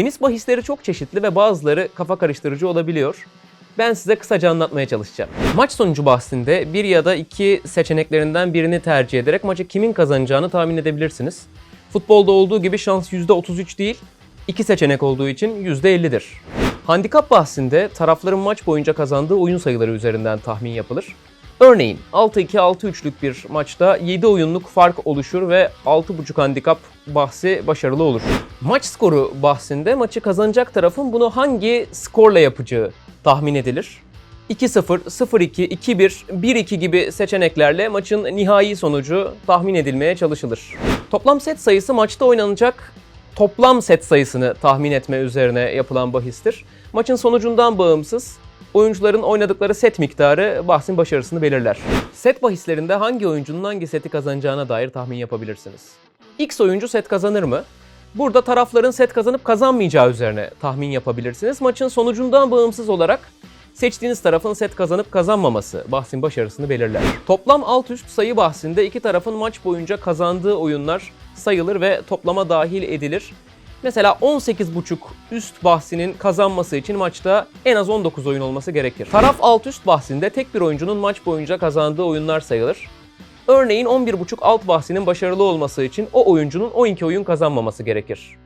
Tenis bahisleri çok çeşitli ve bazıları kafa karıştırıcı olabiliyor. Ben size kısaca anlatmaya çalışacağım. Maç sonucu bahsinde bir ya da iki seçeneklerinden birini tercih ederek maçı kimin kazanacağını tahmin edebilirsiniz. Futbolda olduğu gibi şans %33 değil, iki seçenek olduğu için %50'dir. Handikap bahsinde tarafların maç boyunca kazandığı oyun sayıları üzerinden tahmin yapılır. Örneğin 6-2-6-3'lük bir maçta 7 oyunluk fark oluşur ve 6.5 handikap bahsi başarılı olur. Maç skoru bahsinde maçı kazanacak tarafın bunu hangi skorla yapacağı tahmin edilir. 2-0, 0-2, 2-1, 1-2 gibi seçeneklerle maçın nihai sonucu tahmin edilmeye çalışılır. Toplam set sayısı maçta oynanacak toplam set sayısını tahmin etme üzerine yapılan bahistir. Maçın sonucundan bağımsız oyuncuların oynadıkları set miktarı bahsin başarısını belirler. Set bahislerinde hangi oyuncunun hangi seti kazanacağına dair tahmin yapabilirsiniz. X oyuncu set kazanır mı? Burada tarafların set kazanıp kazanmayacağı üzerine tahmin yapabilirsiniz. Maçın sonucundan bağımsız olarak seçtiğiniz tarafın set kazanıp kazanmaması bahsin başarısını belirler. Toplam alt üst sayı bahsinde iki tarafın maç boyunca kazandığı oyunlar sayılır ve toplama dahil edilir. Mesela 18.5 üst bahsinin kazanması için maçta en az 19 oyun olması gerekir. Taraf alt üst bahsinde tek bir oyuncunun maç boyunca kazandığı oyunlar sayılır. Örneğin 11.5 alt bahsinin başarılı olması için o oyuncunun 12 oyun kazanmaması gerekir.